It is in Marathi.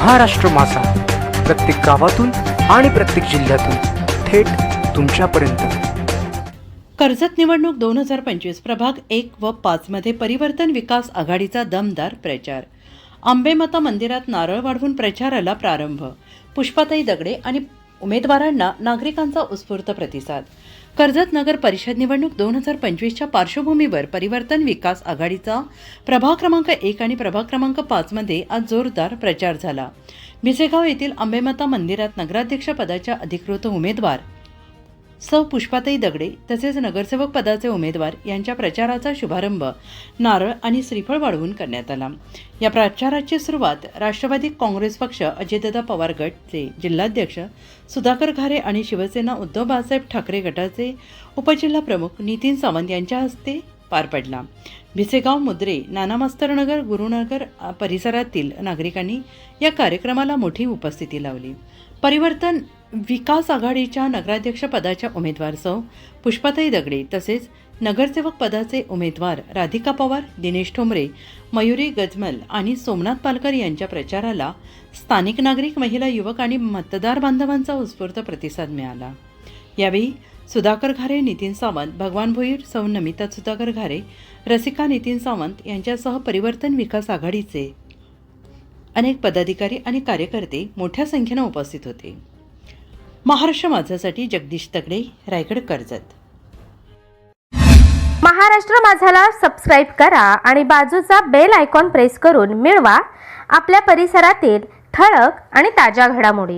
महाराष्ट्र मासा प्रत्येक गावातून आणि प्रत्येक जिल्ह्यातून थेट तुमच्यापर्यंत. कर्जत निवडणूक दोन हजार पंचवीस प्रभाग एक व पाचमध्ये परिवर्तन विकास आघाडीचा दमदार प्रचार. आंबेमाता मंदिरात नारळ वाढवून प्रचाराला प्रारंभ. पुष्पाताई दगडे आणि उमेदवारांना नागरिकांचा उत्स्फूर्त प्रतिसाद. कर्जत नगर परिषद निवडणूक दोन हजार पंचवीसच्या पार्श्वभूमीवर परिवर्तन विकास आघाडीचा प्रभाग क्रमांक एक आणि प्रभाग क्रमांक पाचमध्ये आज जोरदार प्रचार झाला. भिसेगाव येथील आंबेमाता मंदिरात नगराध्यक्षपदाच्या अधिकृत उमेदवार सौ. पुष्पाताई दगडे तसेच नगरसेवक पदाचे उमेदवार यांच्या प्रचाराचा शुभारंभ नारळ आणि श्रीफळ वाढवून करण्यात आला. या प्रचाराची सुरुवात राष्ट्रवादी काँग्रेस पक्ष अजितदादा पवार गटचे जिल्हाध्यक्ष सुधाकर घारे आणि शिवसेना उद्धव बाळासाहेब ठाकरे गटाचे उपजिल्हा प्रमुख नितीन सावंत यांच्या हस्ते पार पडला. भिसेगाव मुद्रे नाना मास्तरनगर गुरुनगर परिसरातील नागरिकांनी या कार्यक्रमाला मोठी उपस्थिती लावली. परिवर्तन विकास आघाडीच्या नगराध्यक्षपदाच्या उमेदवारसह उमेदवार सौ पुष्पाताई दगडे तसेच नगरसेवक पदाचे उमेदवार राधिका पवार दिनेश ठोंबरे मयुरी गजमल आणि सोमनाथ पालकर यांच्या प्रचाराला स्थानिक नागरिक महिला युवक आणि मतदार बांधवांचा उत्स्फूर्त प्रतिसाद मिळाला. यावेळी सुधाकर घारे नितीन सावंत भगवान भोईर सौ नमिता सुधाकर घारे रसिका नितीन सावंत यांच्यासह परिवर्तन विकास आघाडीचे अनेक पदाधिकारी आणि कार्यकर्ते मोठ्या संख्येनं उपस्थित होते. महाराष्ट्र माझ्यासाठी जगदीश तगडे रायगड कर्जत. महाराष्ट्र माझाला सबस्क्राईब करा आणि बाजूचा बेल आयकॉन प्रेस करून मिळवा आपल्या परिसरातील ठळक आणि ताज्या घडामोडी.